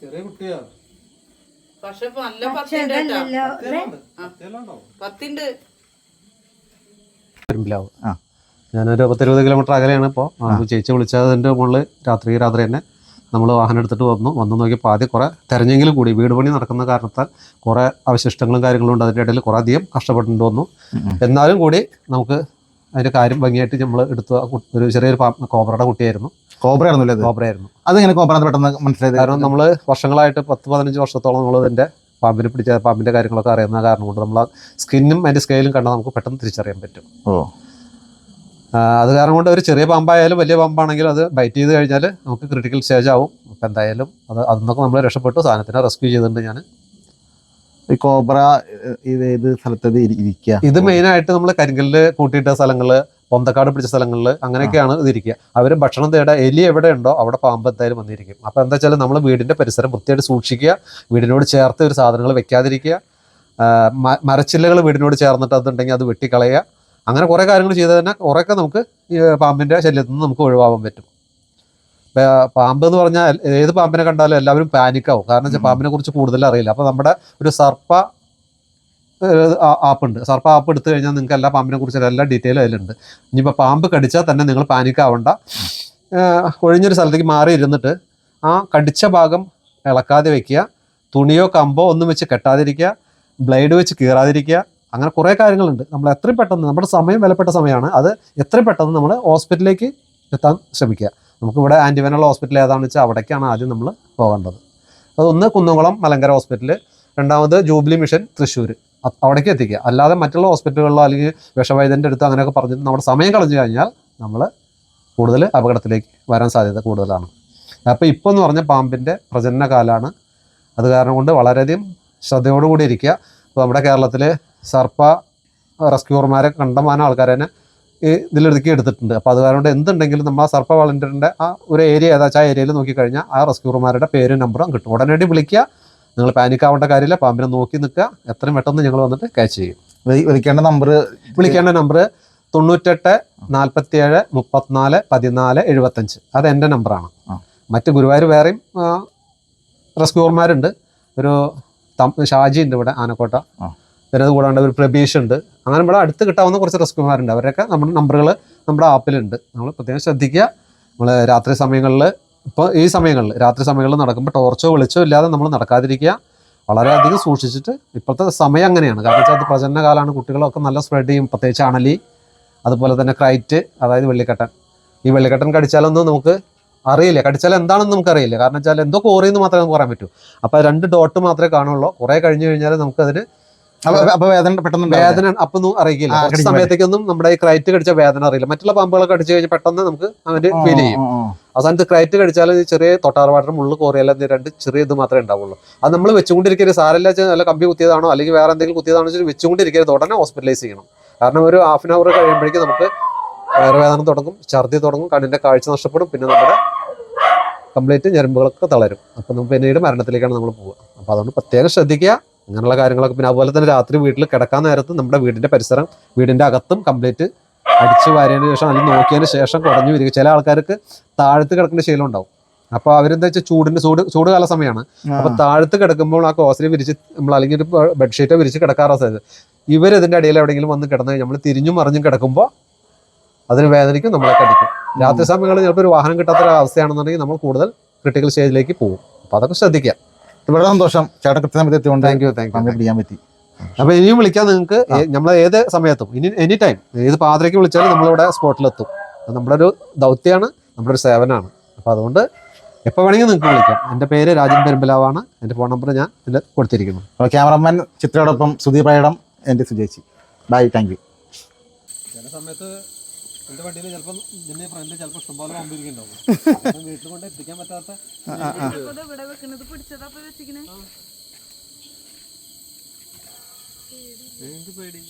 ചെറിയ കുട്ടിയാ. പക്ഷെ നല്ല പത്തിന്റെ പത്തിന്റെ പെരുമ്പിലാവ് ആ. ഞാനൊരു പത്തിരുപത് കിലോമീറ്റർ അകലെയാണ് ഇപ്പോൾ ചേച്ചി വിളിച്ചതിന്റെ മുകളിൽ രാത്രി രാത്രി തന്നെ. നമ്മൾ വാഹനം എടുത്തിട്ട് വന്നു. വന്നു നോക്കിയപ്പോൾ ആദ്യം കുറേ തെരഞ്ഞെങ്കിലും കൂടി. വീട് പണി നടക്കുന്ന കാരണത്താൽ കുറേ അവശിഷ്ടങ്ങളും കാര്യങ്ങളും ഉണ്ട്. അതിന്റെ ഇടയിൽ കുറേ അധികം കഷ്ടപ്പെട്ടിട്ട് വന്നു. എന്നാലും കൂടി നമുക്ക് അതിന്റെ കാര്യം ഭംഗിയായിട്ട് നമ്മൾ എടുത്ത ഒരു ചെറിയൊരു കോബ്രയുടെ കുട്ടിയായിരുന്നു. കോബ്ര അല്ലേ അത് കോബ്രയായിരുന്നു. അതെങ്ങനെ കോബ്ര പെട്ടെന്ന് മനസ്സിലായത്? കാരണം നമ്മൾ വർഷങ്ങളായിട്ട് പത്ത് പതിനഞ്ച് വർഷത്തോളം നമ്മൾ ഇതിന്റെ പാമ്പിനെ പിടിച്ച പാമ്പിന്റെ കാര്യങ്ങളൊക്കെ അറിയുന്ന കാരണം കൊണ്ട് നമ്മൾ സ്കിന്നും അതിന്റെ സ്കെയിലും കണ്ടാൽ നമുക്ക് പെട്ടെന്ന് തിരിച്ചറിയാൻ പറ്റും. ഓ. അത് കാരണം കൊണ്ട് ഒരു ചെറിയ പാമ്പായാലും വലിയ പാമ്പാണെങ്കിലും അത് ബൈറ്റ് ചെയ്ത് കഴിഞ്ഞാൽ നമുക്ക് ക്രിട്ടിക്കൽ സ്റ്റേജ് ആവും. അപ്പം എന്തായാലും അത് അതൊക്കെ നമ്മൾ രക്ഷപ്പെട്ടു. സാധനത്തിനെ റെസ്ക്യൂ ചെയ്തിട്ടുണ്ട് ഞാൻ ഈ കോബ്ര ഇത് ഏത് സ്ഥലത്ത് ഇത് ഇരിക്കുക ഇത് മെയിനായിട്ട് നമ്മൾ കരിങ്കല്ല് കൂട്ടിയിട്ട സ്ഥലങ്ങൾ പൊന്തക്കാട് പിടിച്ച സ്ഥലങ്ങളിൽ അങ്ങനെയൊക്കെയാണ് ഇത് ഇരിക്കുക. അവർ ഭക്ഷണം തേടാൻ എലി എവിടെ ഉണ്ടോ അവിടെ പാമ്പ് എന്തായാലും വന്നിരിക്കും. അപ്പോൾ എന്താ വെച്ചാൽ നമ്മൾ വീടിന്റെ പരിസരം വൃത്തിയായിട്ട് സൂക്ഷിക്കുക. വീടിനോട് ചേർത്ത് ഒരു സാധനങ്ങൾ വെക്കാതിരിക്കുക. മരച്ചില്ലകൾ വീടിനോട് ചേർന്നിട്ട് അതുണ്ടെങ്കിൽ അത് വെട്ടിക്കളയുക. അങ്ങനെ കുറേ കാര്യങ്ങൾ ചെയ്താൽ തന്നെ കുറേയൊക്കെ നമുക്ക് ഈ പാമ്പിന്റെ ശല്യത്തിൽ നിന്ന് നമുക്ക് ഒഴിവാകാൻ പറ്റും. പാമ്പ് എന്ന് പറഞ്ഞാൽ ഏത് പാമ്പിനെ കണ്ടാലും എല്ലാവരും പാനിക്കാവും കാരണം വെച്ചാൽ പാമ്പിനെ കുറിച്ച് കൂടുതൽ അറിയില്ല. അപ്പോൾ നമ്മുടെ ഒരു സർപ്പ ആപ്പ് ഉണ്ട്. സർപ്പ ആപ്പ് എടുത്തു കഴിഞ്ഞാൽ നിങ്ങൾക്ക് എല്ലാ പാമ്പിനെ കുറിച്ചുള്ള എല്ലാ ഡീറ്റെയിലും അതിലുണ്ട്. ഇനിയിപ്പോൾ പാമ്പ് കടിച്ചാൽ തന്നെ നിങ്ങൾ പാനിക്കാവണ്ട ഒഴിഞ്ഞൊരു സ്ഥലത്തേക്ക് മാറി ഇരുന്നിട്ട് ആ കടിച്ച ഭാഗം ഇളക്കാതെ വെക്കുക. തുണിയോ കമ്പോ ഒന്നും വെച്ച് കെട്ടാതിരിക്കുക. ബ്ലേഡ് വെച്ച് കീറാതിരിക്കുക. അങ്ങനെ കുറേ കാര്യങ്ങളുണ്ട്. നമ്മൾ എത്രയും പെട്ടെന്ന് നമ്മുടെ സമയം വിലപ്പെട്ട സമയമാണ്. അത് എത്രയും പെട്ടെന്ന് നമ്മൾ ഹോസ്പിറ്റലിലേക്ക് എത്താൻ ശ്രമിക്കുക. നമുക്കിവിടെ ആന്റിവെനൽ ഹോസ്പിറ്റൽ ഏതാണെന്ന് വെച്ചാൽ അവിടേക്കാണ് ആദ്യം നമ്മൾ പോകേണ്ടത്. അതൊന്ന് കുന്നംകുളം മലങ്കര ഹോസ്പിറ്റൽ രണ്ടാമത് ജൂബിലി മിഷൻ തൃശ്ശൂർ. അവിടേക്ക് എത്തിക്കുക. അല്ലാതെ മറ്റുള്ള ഹോസ്പിറ്റലുകളിലോ അല്ലെങ്കിൽ വിഷവൈദ്യന്റെ അടുത്ത് അങ്ങനെയൊക്കെ പറഞ്ഞിട്ട് നമ്മുടെ സമയം കളഞ്ഞു കഴിഞ്ഞാൽ നമ്മൾ കൂടുതൽ അപകടത്തിലേക്ക് വരാൻ സാധ്യത കൂടുതലാണ്. അപ്പോൾ ഇപ്പോൾ എന്ന് പറഞ്ഞാൽ പാമ്പിന്റെ പ്രജനന കാലമാണ് അത് കാരണം കൊണ്ട് വളരെയധികം ശ്രദ്ധയോടുകൂടി ഇരിക്കുക. അപ്പോൾ നമ്മുടെ കേരളത്തിൽ സർപ്പ റെസ്ക്യൂർമാരെ കണ്ടമാനം ആൾക്കാർ തന്നെ ഈ ഇതിലൊതുക്കി എടുത്തിട്ടുണ്ട്. അപ്പോൾ അത് കാരണം എന്തുണ്ടെങ്കിലും നമ്മൾ ആ സർപ്പ വളണ്ടിയറിന്റെ ആ ഒരു ഏരിയ ഏതാച്ച ആ ഏരിയയിൽ നോക്കിക്കഴിഞ്ഞാൽ ആ റെസ്ക്യൂർമാരുടെ പേരും നമ്പറും കിട്ടും. ഉടനടി വിളിക്കുക. നിങ്ങൾ പാനിക് ആവേണ്ട കാര്യമില്ല. പാമ്പിനെ നോക്കി നിൽക്കുക. എത്രയും പെട്ടെന്ന് ഞങ്ങൾ വന്നിട്ട് ക്യാച്ച് ചെയ്യും. വിളിക്കേണ്ട നമ്പർ വിളിക്കേണ്ട നമ്പർ തൊണ്ണൂറ്റെട്ട് നാൽപ്പത്തിയേഴ് മുപ്പത്തിനാല് പതിനാല് എഴുപത്തഞ്ച്. അത് എന്റെ നമ്പറാണ്. മറ്റ് ഗുരുവായൂർ വേറെയും റെസ്ക്യൂർമാരുണ്ട് ഒരു ഷാജി ഉണ്ട് ഇവിടെ ആനക്കോട്ട. പിന്നെ അത് കൂടാണ്ട് ഒരു പ്രബീഷ് ഉണ്ട്. അങ്ങനെ ഇവിടെ അടുത്ത് കിട്ടാവുന്ന കുറച്ച് റെസ്ക്യൂമാരുണ്ട് അവരൊക്കെ നമ്മുടെ നമ്പറുകൾ നമ്മുടെ ആപ്പിലുണ്ട് നമ്മൾ പ്രത്യേകം ശ്രദ്ധിക്കുക. നമ്മൾ രാത്രി സമയങ്ങളിൽ ഇപ്പോൾ ഈ സമയങ്ങളിൽ രാത്രി സമയങ്ങളിൽ നടക്കുമ്പോൾ ടോർച്ചോ വെളിച്ചോ ഇല്ലാതെ നമ്മൾ നടക്കാതിരിക്കുക. വളരെയധികം സൂക്ഷിച്ചിട്ട് ഇപ്പോഴത്തെ സമയം അങ്ങനെയാണ്. കാരണം വെച്ചാൽ അത് പ്രചരണ കാലമാണ് കുട്ടികളൊക്കെ നല്ല സ്പ്രെഡ് ചെയ്യും. പ്രത്യേകിച്ച് അണലി അതുപോലെ തന്നെ ക്രൈറ്റ് അതായത് വെള്ളിക്കട്ടൻ. ഈ വെള്ളിക്കട്ടൻ കടിച്ചാലൊന്നും നമുക്ക് അറിയില്ല. കടിച്ചാൽ എന്താണെന്ന് നമുക്കറിയില്ല കാരണം വെച്ചാൽ എന്തോ കോറിയെന്ന് മാത്രമേ നമുക്ക് പറയാൻ പറ്റൂ. അപ്പോൾ രണ്ട് ഡോട്ട് മാത്രമേ കാണുള്ളൂ. കുറേ കഴിഞ്ഞ് കഴിഞ്ഞാൽ നമുക്കതിന് അപ്പൊ വേദന പെട്ടെന്ന്. വേദന അപ്പൊന്നും ഒന്നും അറിയില്ല കുറച്ച് സമയത്തേക്കൊന്നും നമ്മുടെ ഈ ക്രൈറ്റ് കടിച്ച വേദന അറിയില്ല. മറ്റുള്ള പാമ്പുകളൊക്കെ അടിച്ചു കഴിഞ്ഞാൽ പെട്ടെന്ന് നമുക്ക് അവന്റെ ഫീൽ ചെയ്യും. അവസാനത്ത് ക്രൈറ്റ് കടിച്ചാൽ ചെറിയ ചെറിയ തൊട്ടാർവാട്ടർ മുള്ളു കോറിയല്ല രണ്ട് ചെറിയ ഇത് മാത്രമേ ഉണ്ടാവുള്ളൂ. അത് നമ്മൾ വെച്ചുകൊണ്ടിരിക്കരുത് സാരല്ല നല്ല കമ്പി കുത്തിയതാണോ അല്ലെങ്കിൽ വേറെ എന്തെങ്കിലും കുത്തിയതാണോ വെച്ചാൽ വെച്ചുകൊണ്ടിരിക്കരുത്. ഉടനെ ഹോസ്പിറ്റലൈസ് ചെയ്യണം. കാരണം ഒരു ഹാഫ് ആൻ അവർ കഴിയുമ്പോഴേക്കും നമുക്ക് വയറുവേദന തുടങ്ങും ഛർദി തുടങ്ങും കണ്ണിന്റെ കാഴ്ച നഷ്ടപ്പെടും പിന്നെ നമ്മുടെ കംപ്ലീറ്റ് ഞരമ്പുകളൊക്കെ തളരും. അപ്പം പിന്നീട് മരണത്തിലേക്കാണ് നമ്മൾ പോവുക. അപ്പോൾ അതുകൊണ്ട് പ്രത്യേകം ശ്രദ്ധിക്കുക. അങ്ങനെയുള്ള കാര്യങ്ങളൊക്കെ പിന്നെ അതുപോലെ തന്നെ രാത്രി വീട്ടിൽ കിടക്കാൻ നേരത്ത് നമ്മുടെ വീടിന്റെ പരിസരം വീടിന്റെ അകത്തും കംപ്ലീറ്റ് അടിച്ചു വാരിയതിന് ശേഷം അല്ലെങ്കിൽ നോക്കിയതിന് ശേഷം കുറഞ്ഞു വരിക ചില ആൾക്കാർക്ക് താഴത്ത് കിടക്കേണ്ട ശീലം ഉണ്ടാവും. അപ്പോൾ അവരെന്താ വെച്ചാൽ ചൂടിന്റെ ചൂട് ചൂട് കാല സമയമാണ് അപ്പൊ താഴത്ത് കിടക്കുമ്പോൾ ആ കോസിനെ വിരിച്ച് നമ്മൾ അല്ലെങ്കിൽ ഒരു ബെഡ്ഷീറ്റോ വിരിച്ച് കിടക്കാറോ സാധ്യത ഇവർ ഇതിന്റെ അടിയിൽ എവിടെയെങ്കിലും വന്ന് കിടന്ന് നമ്മൾ തിരിഞ്ഞും മറിഞ്ഞും കിടക്കുമ്പോൾ അതിന് വേദനയ്ക്കും നമ്മളെ കടിക്കും രാത്രി സമയങ്ങളിൽ ചിലപ്പോൾ ഒരു വാഹനം കിട്ടാത്ത ഒരു അവസ്ഥയാണെന്നുണ്ടെങ്കിൽ നമ്മൾ കൂടുതൽ ക്രിട്ടിക്കൽ സ്റ്റേജിലേക്ക് പോകും. അപ്പോൾ അതൊക്കെ ശ്രദ്ധിക്കാം വളരെ സന്തോഷം. ചേട്ടൻ കൃത്യസമയത്ത് എത്തിയോണ്ട് താങ്ക് യു താങ്ക് യു പങ്ക് പിടിക്കാൻ പറ്റി. അപ്പൊ ഇനിയും വിളിക്കാൻ നിങ്ങൾക്ക്. നമ്മൾ ഏത് സമയത്തും. ഇനി എനി ടൈം ഏത് പാതിരയ്ക്ക് വിളിച്ചാലും നമ്മളിവിടെ സ്പോട്ടിലെത്തും. നമ്മുടെ ഒരു ദൗത്യമാണ് നമ്മുടെ ഒരു സേവനമാണ്. അപ്പൊ അതുകൊണ്ട് എപ്പോൾ വേണമെങ്കിൽ നിങ്ങൾക്ക് വിളിക്കാം. എന്റെ പേര് രാജൻ പെരുമ്പലാവാണ്. എന്റെ ഫോൺ നമ്പർ ഞാൻ ഇതിൽ കൊടുത്തിരിക്കുന്നു. അപ്പോൾ ക്യാമറമാൻ ചിത്രയോടൊപ്പം പഴയടം എന്റെ സുജേച്ചി. ബൈ താങ്ക് യു ചില സമയത്ത് എന്റെ വണ്ടിയിൽ ചിലപ്പോൾ ഇതിന്റെ ഫ്രണ്ടിൽ ചിലപ്പോൾ ഇഷ്ടംപോലെ പമ്പിരിക്കുന്നുണ്ടാവും വീട്ടിൽ കൊണ്ട് എത്തിക്കാൻ പറ്റാത്ത എന്ത് പേടി?